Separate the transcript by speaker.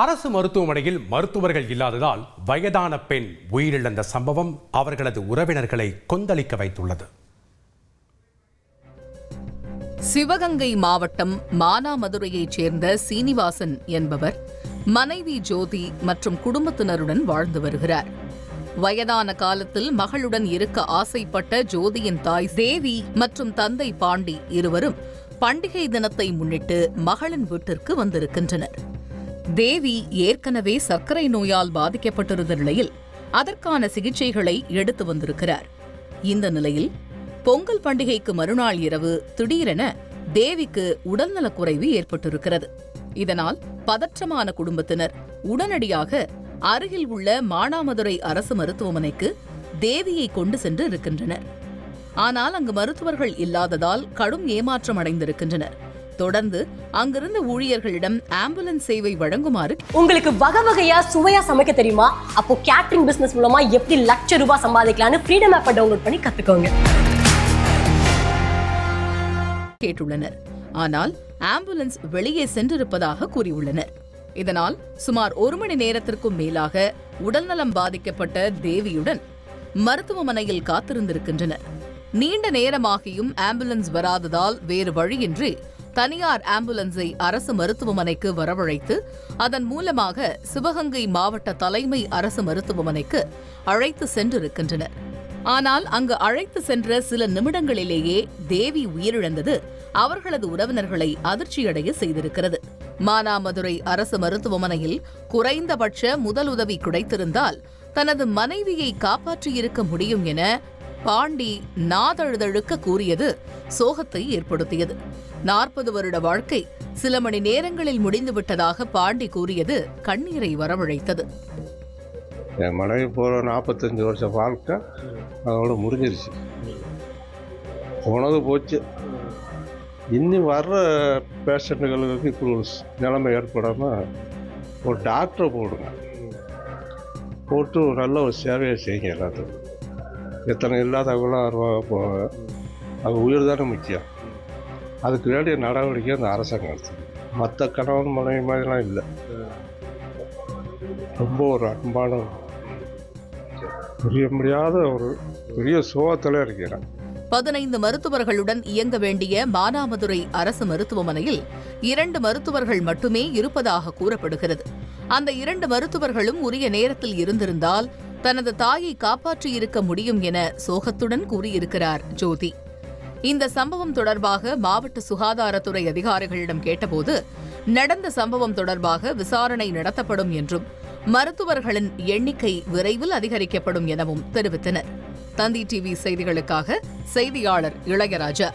Speaker 1: அரசு மருத்துவமனையில் மருத்துவர்கள் இல்லாததால் வயதான பெண் உயிரிழந்த சம்பவம் அவர்களது உறவினர்களை கொந்தளிக்க வைத்துள்ளது.
Speaker 2: சிவகங்கை மாவட்டம் மானாமதுரையைச் சேர்ந்த சீனிவாசன் என்பவர் மனைவி ஜோதி மற்றும் குடும்பத்தினருடன் வாழ்ந்து வருகிறார். வயதான காலத்தில் மகளுடன் இருக்க ஆசைப்பட்ட ஜோதியின் தாய் தேவி மற்றும் தந்தை பாண்டி இருவரும் பண்டிகை தினத்தை முன்னிட்டு மகளின் வீட்டிற்கு வந்திருக்கின்றனர். தேவி ஏற்கனவே சர்க்கரை நோயால் பாதிக்கப்பட்டிருந்த நிலையில் அதற்கான சிகிச்சைகளை எடுத்து வந்திருக்கிறார். இந்த நிலையில் பொங்கல் பண்டிகைக்கு மறுநாள் இரவு திடீரென தேவிக்கு உடல்நலக்குறைவு ஏற்பட்டிருக்கிறது. இதனால் பதற்றமான குடும்பத்தினர் உடனடியாக அருகில் உள்ள மானாமதுரை அரசு மருத்துவமனைக்கு தேவியை கொண்டு சென்று இருக்கின்றனர். ஆனால் அங்கு மருத்துவர்கள் இல்லாததால் கடும் ஏமாற்றம் அடைந்திருக்கின்றனர். தொடர்ந்து அங்கிருந்த ஊழியர்களிடம் ஆம்புலன்ஸ் சேவை வழங்குமாறு
Speaker 3: உங்களுக்கு வகை வகையா சுவையா சமைக்க தெரியுமா? அப்போ கேட்டரிங் பிசினஸ் மூலமா எப்படி லட்ச ரூபாய் சம்பாதிக்கலாம்னு ஃப்ரீடம் ஆப்பை டவுன்லோட் பண்ணி கத்துக்கோங்க.
Speaker 2: கேட்டுள்ளனர். ஆனால் ஆம்புலன்ஸ் வெளியே சென்றிருப்பதாக கூறியுள்ளனர். இதனால் சுமார் ஒரு மணி நேரத்திற்கும் மேலாக உடல்நலம் பாதிக்கப்பட்ட தேவியுடன் மருத்துவமனையில் காத்திருந்திருக்கின்றனர். நீண்ட நேரமாகியும் ஆம்புலன்ஸ் வராததால் வேறு வழியின்றி தனியார் ஆம்புலன்ஸை அரசு மருத்துவமனைக்கு வரவழைத்து அதன் மூலமாக சிவகங்கை மாவட்ட தலைமை அரசு மருத்துவமனைக்கு அழைத்து சென்றிருக்கின்றனர். ஆனால் அங்கு அழைத்து சென்ற சில நிமிடங்களிலேயே தேவி உயிரிழந்தது அவர்களது உறவினர்களை அதிர்ச்சியடைய செய்திருக்கிறது. மானாமதுரை அரசு மருத்துவமனையில் குறைந்தபட்ச முதலுதவி கிடைத்திருந்தால் தனது மனைவியை காப்பாற்றியிருக்க முடியும் என பாண்டி நாதழுதழுக்க கூறியது சோகத்தை ஏற்படுத்தியது. நாற்பது வருட வாழ்க்கை சில மணி நேரங்களில் முடிந்துவிட்டதாக பாண்டி கூறியது கண்ணீரை வரவழைத்தது.
Speaker 4: என் மனைவி போகிற நாற்பத்தஞ்சு வருஷம் வாழ்க்கை அதோட முடிஞ்சிருச்சு. போனது போச்சு. இன்னி வர்ற பேஷண்ட்டுகளுக்கு இப்படி ஒரு நிலைமை ஏற்படாமல் ஒரு டாக்டரை போடுங்க. போட்டு நல்ல ஒரு சேவையை செய்யுங்க எல்லாத்துக்கும். எத்தனை இல்லாதவங்களும் வருவாங்க போவாங்க. அது உயிர் தானே முக்கியம். அதுக்கு வேண்டிய நடவடிக்கை அந்த அரசாங்கம் எடுத்து மற்ற கணவன் மனைவி மாதிரிலாம் இல்லை. ரொம்ப ஒரு அன்பான புரிய முடியாத ஒரு பெரிய சோகத்தில் இருக்கிறேன்.
Speaker 2: பதினைந்து மருத்துவர்களுடன் இயங்க வேண்டிய மானாமதுரை அரசு மருத்துவமனையில் இரண்டு மருத்துவர்கள் மட்டுமே இருப்பதாக கூறப்படுகிறது. அந்த இரண்டு மருத்துவர்களும் உரிய நேரத்தில் இருந்திருந்தால் தனது தாயை காப்பாற்றியிருக்க முடியும் என சோகத்துடன் கூறியிருக்கிறார் ஜோதி. இந்த சம்பவம் தொடர்பாக மாவட்ட சுகாதாரத்துறை அதிகாரிகளிடம் கேட்டபோது நடந்த சம்பவம் தொடர்பாக விசாரணை நடத்தப்படும் என்றும் மருத்துவர்களின் எண்ணிக்கை விரைவில் அதிகரிக்கப்படும் எனவும் தெரிவித்தனர். தந்தி டிவி செய்திகளுக்காக செய்தியாளர் இளையராஜா.